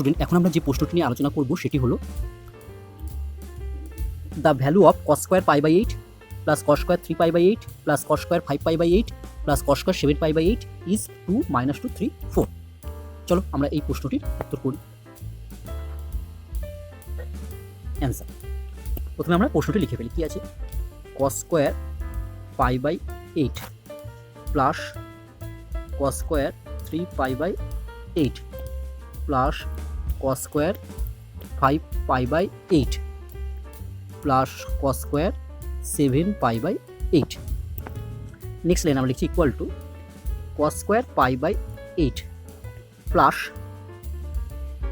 Student এখন আমরা যে প্রশ্নটি নিয়ে আলোচনা করব সেটি হলো the value of cos square pi by eight plus cos square three pi by eight plus cos square five pi by eight plus cos square seven pi by eight is two minus two three four চলো, আমরা এই প্রশ্নটির উত্তর করি। Answer প্রথমে আমরা প্রশ্নটি লিখে ফেলি। কি আছে? Cos square pi by eight plus cos square three pi by eight plus cos square five pi by eight plus cos square seven pi by eight next line আমরা লিখছি equal to cos square pi by eight plus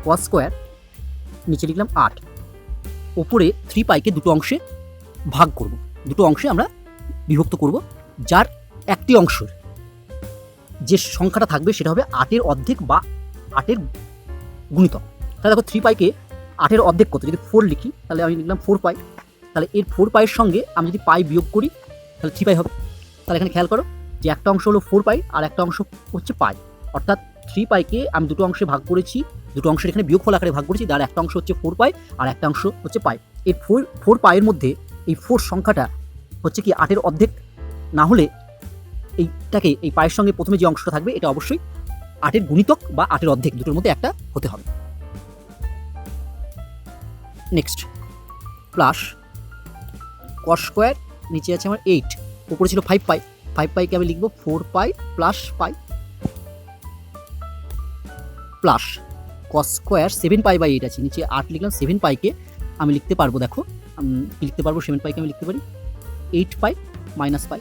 cos square নিচে লিখলাম আট। ওপরে three পাইকে দুটো অংশে ভাগ করব। দুটো অংশে আমরা বিভক্ত করব, যার একটি অংশের যে সংখ্যাটা থাকবে সেটা হবে আটের অর্ধেক বা আটের গুণিতক। তাহলে দেখো থ্রি পাইকে আটের অর্ধেক কত? যদি ফোর লিখি, তাহলে আমি লিখলাম ফোর পাই তাহলে এর ফোর পাইয়ের সঙ্গে আমি যদি পাই বিয়োগ করি, তাহলে থ্রি পাই হবে। তাহলে এখানে খেয়াল করো যে একটা অংশ হলো ফোর পাই আর একটা অংশ হচ্ছে পাই অর্থাৎ থ্রি পাইকে আমি দুটো অংশে ভাগ করেছি, দুটো অংশের এখানে বিয়োগফল আকারে ভাগ করেছি তার একটা অংশ হচ্ছে ফোর পাই আর একটা অংশ হচ্ছে পাই এই ফোর ফোর পায়ের মধ্যে এই ফোর সংখ্যাটা হচ্ছে কি আটের অর্ধেক? না হলে এইটাকে, এই পায়ের সঙ্গে প্রথমে যে অংশটা থাকবে, এটা অবশ্যই আটের গুণিতক বা আটের অর্ধেক দুটোর মধ্যে একটা হতে হবে। নেক্সট প্লাস কস স্কোয়ার নিচে আছে আমার এইট উপরে ছিল ফাইভ পাই ফাইভ পাইকে আমি লিখব four pi plus pi plus cos square seven pi by eight আছে। নিচে আট লিখলাম সেভেন পাইকে আমি লিখতে পারব, দেখো। কি লিখতে পারব সেভেন পাইকে আমি লিখতে পারি। এইট পাই মাইনাস পাই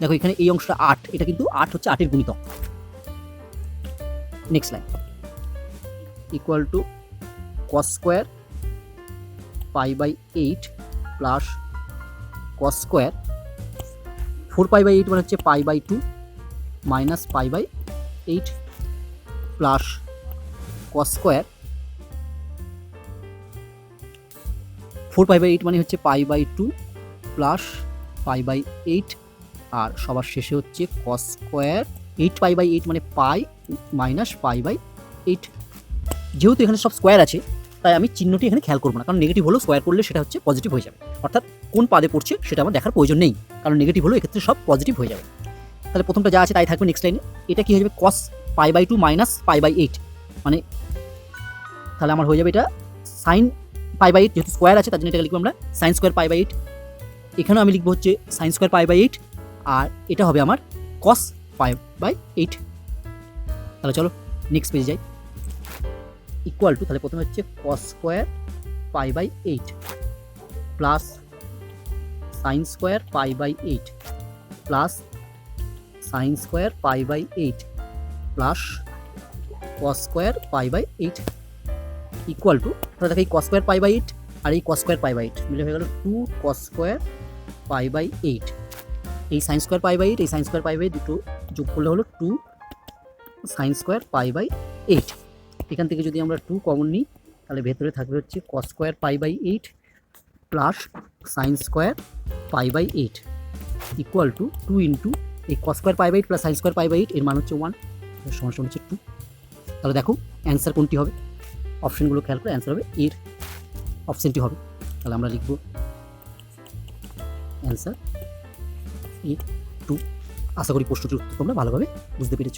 দেখো, এখানে এই অংশটা আট এটা কিন্তু আট হচ্ছে আটের গুণিতক। Next line equal to cos square pi by eight plus cos square. Four pi by eight মানে হচ্ছে pi by two minus pi by eight plus cos square. Four pi by eight মানে হচ্ছে pi by two plus pi by eight. আর সবার শেষে হচ্ছে cos square. Eight pi by eight মানে pi minus pi by eight. যেহেতু এখানে সব square আছে তাই আমি চিহ্নটি এখানে খেয়াল করব না। কারণ নেগেটিভ হলো স্কোয়ার করলে সেটা হচ্ছে পজিটিভ হয়ে যাবে। অর্থাৎ কোন পাদে পড়ছে সেটা আমার দেখার প্রয়োজন নেই। কারণ নেগেটিভ হলো এক্ষেত্রে সব পজিটিভ হয়ে যাবে। তাহলে প্রথমটা যা আছে তাই থাকবে নেক্সট লাইনে এটা কি হয়ে যাবে? Cos pi by two minus pi by eight মানে তাহলে আমার হয়ে যাবে এটা সাইন পাই বাই এইট যেহেতু স্কোয়ার আছে, তার জন্য এটা লিখব আমরা sine square pi by eight এখানেও আমি লিখব হচ্ছে sine square pi by eight আর এটা হবে আমার কস পাই বাই এইট তাহলে চলো নেক্সট পেজে যাই। ইকুয়াল টু তাহলে প্রথমে হচ্ছে cos square pi by eight plus sine square pi by eight plus sine square pi by eight plus cos square pi by eight equal to তাহলে দেখো এই cos square pi by eight আর এই cos square pi by eight মিলে হয়ে গেল two cos square pi by eight এই sine square pi by eight এই sine square pi by দুটো যোগ করলে হলো two sine square pi by eight এখান থেকে যদি আমরা টু কমন নিই, তাহলে ভেতরে থাকবে হচ্ছে cos square pi by eight plus sine square pi by eight equal to two into এই cos square pi by eight plus sine square pi by eight এর মান হচ্ছে ওয়ান সমস্যা হচ্ছে টু তাহলে দেখো অ্যান্সার কোনটি হবে? অপশনগুলো খেয়াল করে অ্যান্সার হবে, এর অপশানটি হবে। তাহলে আমরা লিখব অ্যান্সার এ টু আশা করি প্রশ্নটির উত্তর তোমরা ভালোভাবে বুঝতে পেরেছ।